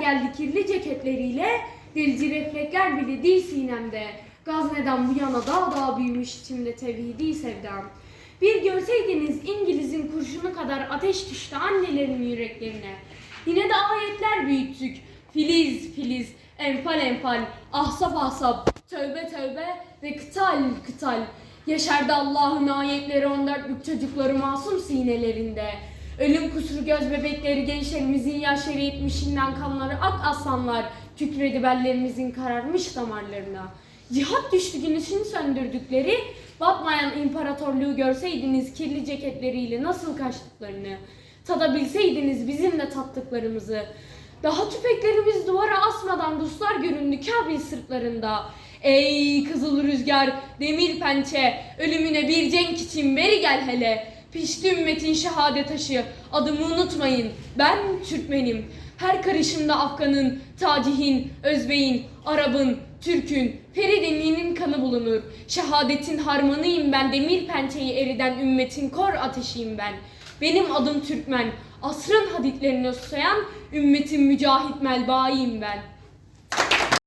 geldi kirli ceketleriyle, delici reflekler bile değil sinemde. Gazneden bu yana daha daha büyümüş içimde tevhidi sevdam. Bir görseydiniz İngiliz'in kurşunu kadar ateş düştü annelerin yüreklerine. Yine de ayetler büyüttük. Filiz filiz, enfal enfal, ahsap ahsap, tövbe tövbe ve kıtal kıtal. Yaşardı Allah'ın ayetleri on dörtlük çocukları masum sinelerinde. Ölüm kusuru göz bebekleri gençlerimizin yaşları yetmişinden kanları ak aslanlar kükredi bellerimizin kararmış damarlarına. Cihat düştü güneşini söndürdükleri batmayan imparatorluğu görseydiniz kirli ceketleriyle nasıl kaçtıklarını. Tadabilseydiniz bizim de tattıklarımızı. Daha tüfeklerimiz duvara asmadan Ruslar göründü Kabil sırtlarında. Ey kızıl rüzgar, demir pençe, ölümüne bir cenk için beri gel hele. Pişti ümmetin şehadet taşı, adımı unutmayın, ben Türkmenim. Her karışımda Afgan'ın, Tacihin, Özbey'in, Arap'ın, Türk'ün, Feridinliğinin kanı bulunur. Şehadetin harmanıyım ben, demir pençeyi eriden ümmetin kor ateşiyim ben. Benim adım Türkmen, asrın haditlerini susayan ümmetin mücahit melbaiyim ben.''